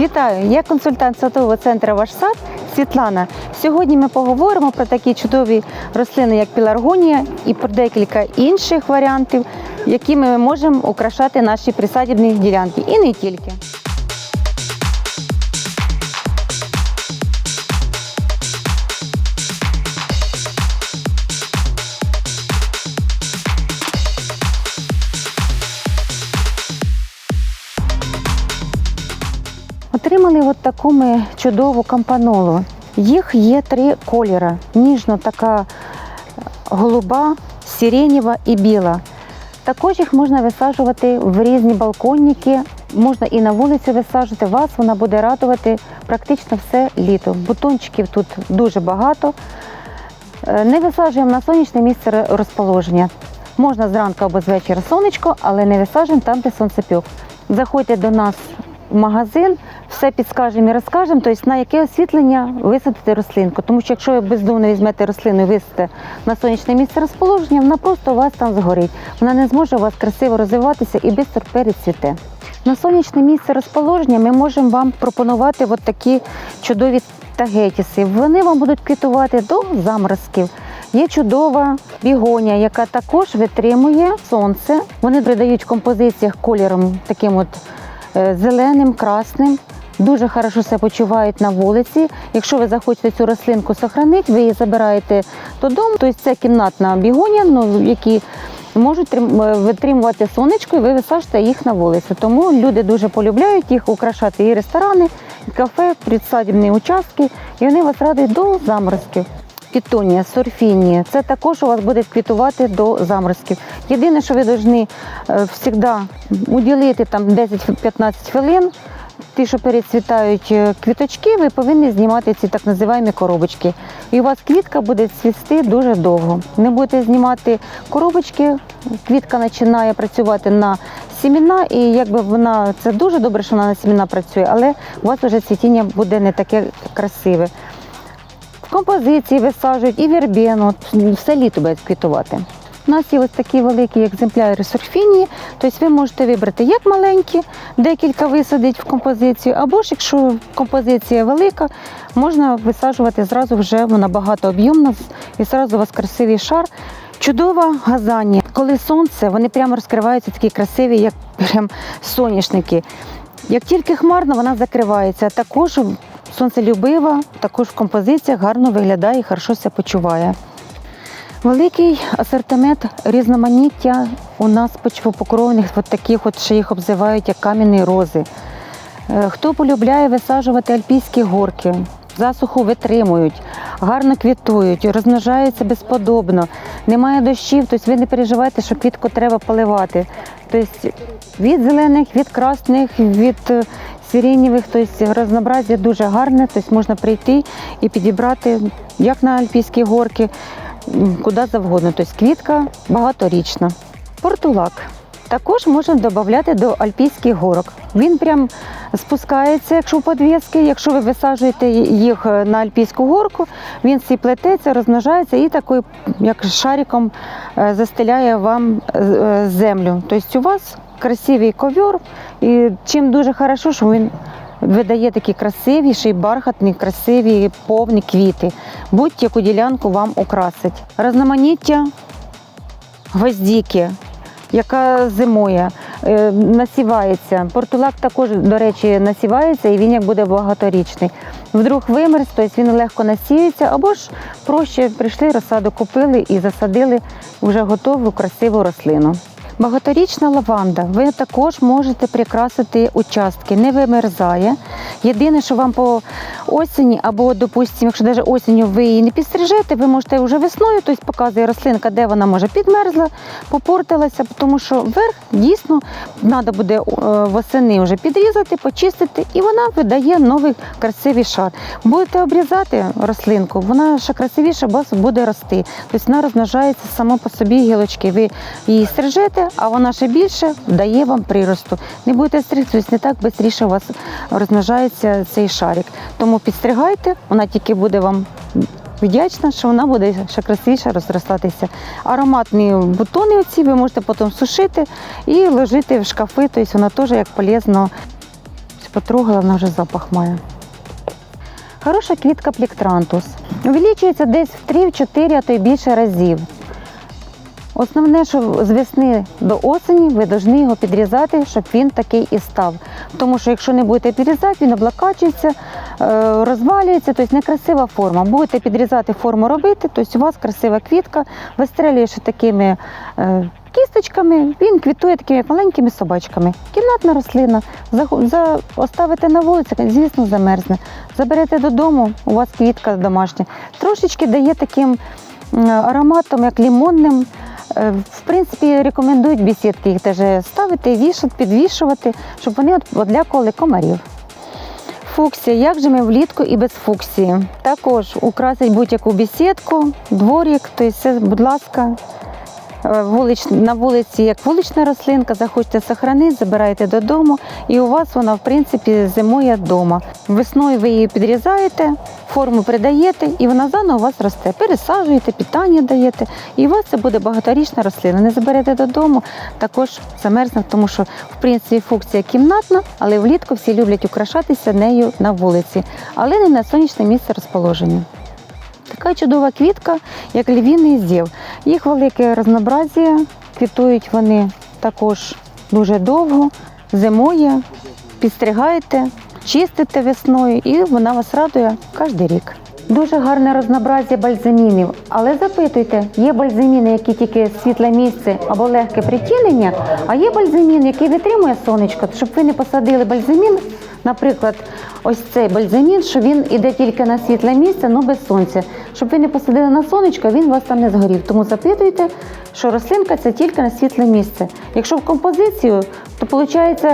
Вітаю! Я консультант садового центру Ваш сад Світлана. Сьогодні ми поговоримо про такі чудові рослини, як піларгонія, і про декілька інших варіантів, якими ми можемо украшати наші присадібні ділянки. І не тільки. Отримали от таку ми чудову кампанолу. Їх є три кольори: ніжно така голуба, сиренєва і біла. Також їх можна висаджувати в різні балконники, можна і на вулиці висаджувати. Вас вона буде радувати практично все літо. Бутончиків тут дуже багато. Е, Не висаджуємо на сонячне місце розположення. Можна зранку або з вечора сонечко, але не висаджуємо там, де сонцепьок. Заходьте до нас магазин, все підскажемо і розкажемо, тобто на яке освітлення висадити рослинку. Тому що якщо ви бездумно візьмете рослину і висадите на сонячне місце розположення, вона просто у вас там згорить. Вона не зможе у вас красиво розвиватися і швидко перецвіте. На сонячне місце розположення ми можемо вам пропонувати от такі чудові тагетіси. Вони вам будуть квітувати до заморозків. Є чудова бігонія, яка також витримує сонце. Вони придають в композиціях кольором таким от зеленим, красним. Дуже хорошо себе почувають на вулиці. Якщо ви захочете цю рослинку сохранити, ви її забираєте додому. Тобто це кімнатна бігонія, ну, які можуть е, витримувати сонечко, і ви висаджуєте їх на вулицю. Тому люди дуже полюбляють їх украшати і ресторани, і кафе, присадібні участки, і вони вас радують до заморозків. Пітонія, сорфінія, це також у вас буде квітувати до заморозків. Єдине, що ви повинні завжди уділити там 10-15 хвилин. Ті, що перецвітають е, квіточки, ви повинні знімати ці так називаємо коробочки. І у вас квітка буде цвісти дуже довго. Не будете знімати коробочки, квітка починає працювати на сіміна, і якби вона це дуже добре, що вона на сіміна працює, але у вас вже цвітіння буде не таке красиве. Композиції висаджують і вербену, все літо буде квітувати. У нас є ось такі великі екземпляри сорфінії, тобто ви можете вибрати як маленькі, декілька висадити в композицію, або ж якщо композиція велика, можна висаджувати зразу вже вона багато об'ємна і зразу у вас красивий шар. Чудова газанія. Коли сонце, вони прямо розкриваються такі красиві, як прям соняшники. Як тільки хмарно, вона закривається. Також сонцелюбива, також в композиціях гарно виглядає і хорошо себе почуває. Великий асортимент різноманіття у нас почвопокровних, от таких, от, що їх обзивають як кам'яні рози. Е, Хто полюбляє висаджувати альпійські горки, засуху витримують, гарно квітують, розмножаються безподобно, немає дощів, тобто ви не переживайте, що квітку треба поливати. Тобто від зелених, від красних, від сиренєвих, тобто разнообразя дуже гарне, тобто можна прийти і підібрати як на альпійські горки, куди завгодно. Тобто квітка багаторічна. Портулак. Також можна додати до альпійських горок. Він прям спускається, якщо в подвіски, якщо ви висаджуєте їх на альпійську горку, він всі плететься, розмножається і такою, як шариком, е, застеляє вам е, е, землю. Тобто у вас красивий ковер, і чим дуже хорошо, що він видає такі красиві, ще бархатні, красиві, повні квіти. Будь-яку ділянку вам украсить. Розноманіття гвоздіки, яка зимує, е, насівається. Портулак також, до речі, насівається і він як буде багаторічний. Вдруг вимерз, тобто він легко насіюється, або ж проще прийшли, розсаду купили і засадили вже готову красиву рослину. Багаторічна лаванда. Ви також можете прикрасити участки, не вимерзає. Єдине, що вам по осені, або, допустимо, якщо навіть осінню ви її не підстрижете, ви можете вже весною, тобто показує рослинка, де вона може підмерзла, попортилася, тому що верх дійсно треба буде е, восени вже підрізати, почистити, і вона видає новий красивий шар. Будете обрізати рослинку, вона ще красивіше у вас буде рости. Тобто вона розмножається само по собі гілочки. Ви її стрижете, а вона ще більше дає вам приросту. Не будете стригти, тобто не так швидше у вас розмножається цей шарик. Тому підстригайте, вона тільки буде вам вдячна, що вона буде ще красивіше розростатися. Ароматні бутони оці ви можете потім сушити і ложити в шкафи, тобто вона теж як полезно потрогала, вона вже запах має. Хороша квітка плектрантус. Увеличується десь в 3-4, а то й більше разів. Основне, що з весни до осені ви повинні його підрізати, щоб він такий і став. Тому що якщо не будете підрізати, він облакачується, е, розвалюється, тобто некрасива форма. Будете підрізати форму робити, тобто у вас красива квітка, вистрелює ще такими е, кісточками, він квітує такими маленькими собачками. Кімнатна рослина. За, оставите на вулиці, звісно, замерзне. Заберете додому, у вас квітка домашня. Трошечки дає таким ароматом, як лімонним. Е, В принципі, рекомендують бісідки їх теж ставити, вішати, підвішувати, щоб вони одлякували комарів. Фуксія. Як же ми влітку і без фуксії? Також украсить будь-яку бісідку, дворик, тобто будь ласка, вулич, на вулиці як вулична рослинка, захочете сохранити, забираєте додому, і у вас вона, в принципі, зимує вдома. Весною ви її підрізаєте, форму придаєте, і вона заново у вас росте. Пересаджуєте, питання даєте, і у вас це буде багаторічна рослина. Не заберете додому, також замерзне, тому що в принципі функція кімнатна, але влітку всі люблять украшатися нею на вулиці, але не на сонячне місце розположення. Така чудова квітка, як львіний зів. Їх велике разнообразія, квітують вони також дуже довго, зимою, підстригайте, чистите весною, і вона вас радує кожен рік. Дуже гарне разнообразія бальзамінів, але запитуйте, є бальзаміни, які тільки світле місце або легке притінення, а є бальзамін, який витримує сонечко, щоб ви не посадили бальзамін, наприклад, ось цей бальзамін, що він іде тільки на світле місце, але без сонця. Щоб ви не посадили на сонечко, він у вас там не згорів. Тому запитуйте, що рослинка це тільки на світле місце. Якщо в композицію, то виходить.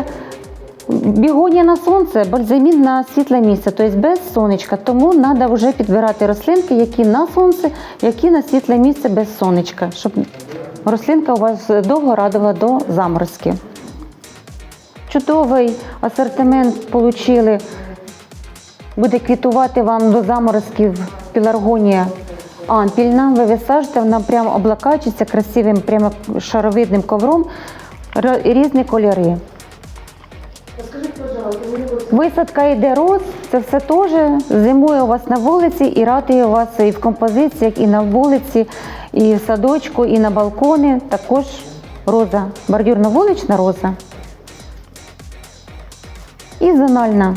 Бігонія на сонце, бальзамін на світле місце, тобто без сонечка. Тому треба вже підбирати рослинки, які на сонце, які на світле місце без сонечка, щоб рослинка у вас довго радувала до заморозки. Чудовий асортимент отримали. Буде квітувати вам до заморозків піларгонія ампільна. Ви висаджуєте, вона прямо облакачується красивим, прямо шаровидним ковром, різні кольори. Висадка йде роз, це все теж зимує у вас на вулиці і радує вас і в композиціях, і на вулиці, і в садочку, і на балконі. Також роза, бордюрно-вулична роза. І зональна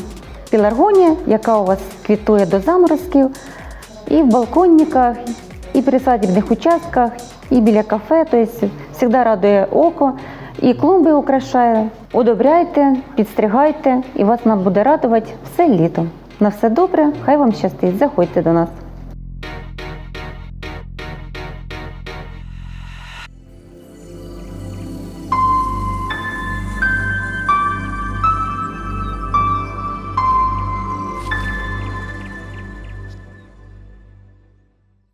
піларгонія, яка у вас квітує до заморозків, і в балконниках, і при садібних участках, і біля кафе. Тобто завжди радує око. І клумби украшає. Удобряйте, підстригайте, і вас нам буде радувати все літо. На все добре, хай вам щастить. Заходьте до нас.